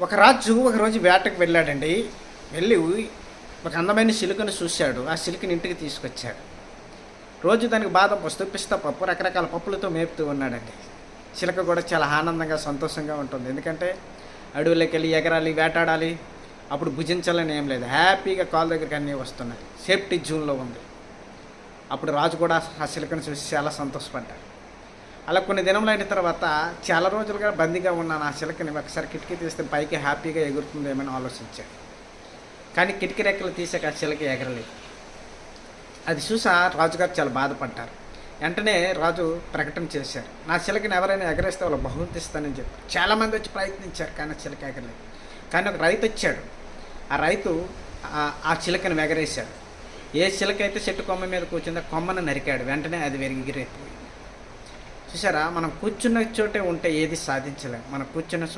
ఒక రాజు ఒకరోజు వేటకు వెళ్ళాడండి. వెళ్ళి ఒక అందమైన సిలుకను చూశాడు. ఆ సిలుకని ఇంటికి తీసుకొచ్చాడు. రోజు దానికి బాదం పస్తు పిస్తా పప్పు రకరకాల పప్పులతో మేపుతూ ఉన్నాడండి. చిలక కూడా చాలా ఆనందంగా సంతోషంగా ఉంటుంది. ఎందుకంటే అడవుల్లోకి వెళ్ళి ఎగరాలి వేటాడాలి. అప్పుడు భుజించాలని ఏం లేదు. హ్యాపీగా కాల్ దగ్గరికి అన్నీ వస్తున్నాయి. సేఫ్టీ జూన్లో ఉంది. అప్పుడు రాజు కూడా ఆ సిలకను చూసి చాలా సంతోషపడ్డాడు. అలా కొన్ని దినములు అయిన తర్వాత చాలా రోజులుగా బందీగా ఉన్నాను ఆ చిలకని ఒకసారి కిటికీ తీస్తే పైకి హ్యాపీగా ఎగురుతుందేమని ఆలోచించాను కానీ కిటికీ రెక్కలు తీసాక ఆ చిలక ఎగరలేదు. అది చూసా రాజుగారు చాలా బాధపడ్డారు. వెంటనే రాజు ప్రకటన చేశారు. నా చిలకని ఎవరైనా ఎగరేస్తే వాళ్ళు బహుమతిస్తానని చెప్పారు. చాలామంది వచ్చి ప్రయత్నించారు కానీ ఆ చిలక ఎగరలేదు. కానీ ఒక రైతు వచ్చాడు. ఆ రైతు ఆ- చిలకను చిలకని ఎగరేశాడు ఏ చిలక అయితే చెట్టు కొమ్మ మీద కూర్చుందో కొమ్మను నరికాడు. వెంటనే అది ఎగిరిపోయింది చూసారా? మనం కూర్చున్న చోటే ఉంటే ఏది సాధించలేం. మనం కూర్చున్న చోట